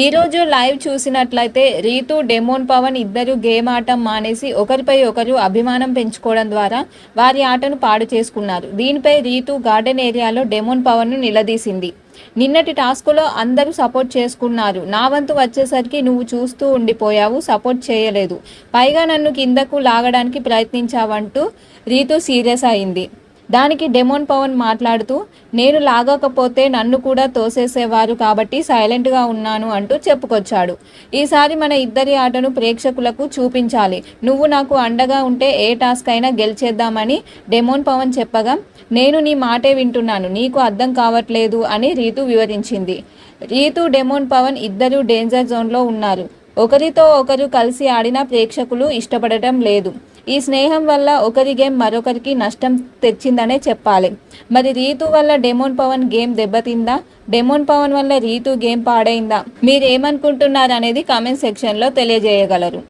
ఈరోజు లైవ్ చూసినట్లయితే రీతు డెమోన్ పవన్ ఇద్దరు గేమ్ ఆటం మానేసి ఒకరిపై ఒకరు అభిమానం పెంచుకోవడం ద్వారా వారి ఆటను పాడు చేసుకున్నారు. దీనిపై రీతు గార్డెన్ ఏరియాలో డెమోన్ పవన్ను నిలదీసింది. నిన్నటి టాస్కులో అందరూ సపోర్ట్ చేసుకున్నారు. నా వంతు వచ్చేసరికి నువ్వు చూస్తూ ఉండిపోయావు సపోర్ట్ చేయలేదు. పైగా నన్ను కిందకు లాగడానికి ప్రయత్నించావంటూ రీతు సీరియస్ అయింది. దానికి డెమోన్ పవన్ మాట్లాడుతూ నేను లాగకపోతే నన్ను కూడా తోసేసేవారు కాబట్టి సైలెంట్గా ఉన్నాను అంటూ చెప్పుకొచ్చాడు. ఈసారి మన ఇద్దరి ఆటను ప్రేక్షకులకు చూపించాలి. నువ్వు నాకు అండగా ఉంటే ఏ టాస్క్ అయినా గెలిచేద్దామని డెమోన్ పవన్ చెప్పగా నేను నీ మాటే వింటున్నాను. నీకు అర్థం కావట్లేదు అని రీతు వివరించింది. రీతు డెమోన్ పవన్ ఇద్దరూ డేంజర్ జోన్లో ఉన్నారు. ఒకరితో ఒకరు కలిసి ఆడిన ప్రేక్షకులు ఇష్టపడటం లేదు. ఈ స్నేహం వల్ల ఒకరి గేమ్ మరొకరికి నష్టం తెచ్చిందనే చెప్పాలి. మరి రీతు వల్ల డెమోన్ పవన్ గేమ్ దెబ్బతిందా? డెమోన్ పవన్ వల్ల రీతు గేమ్ పాడైందా? మీరేమనుకుంటున్నారు అనేది కామెంట్ సెక్షన్లో తెలియజేయగలరు.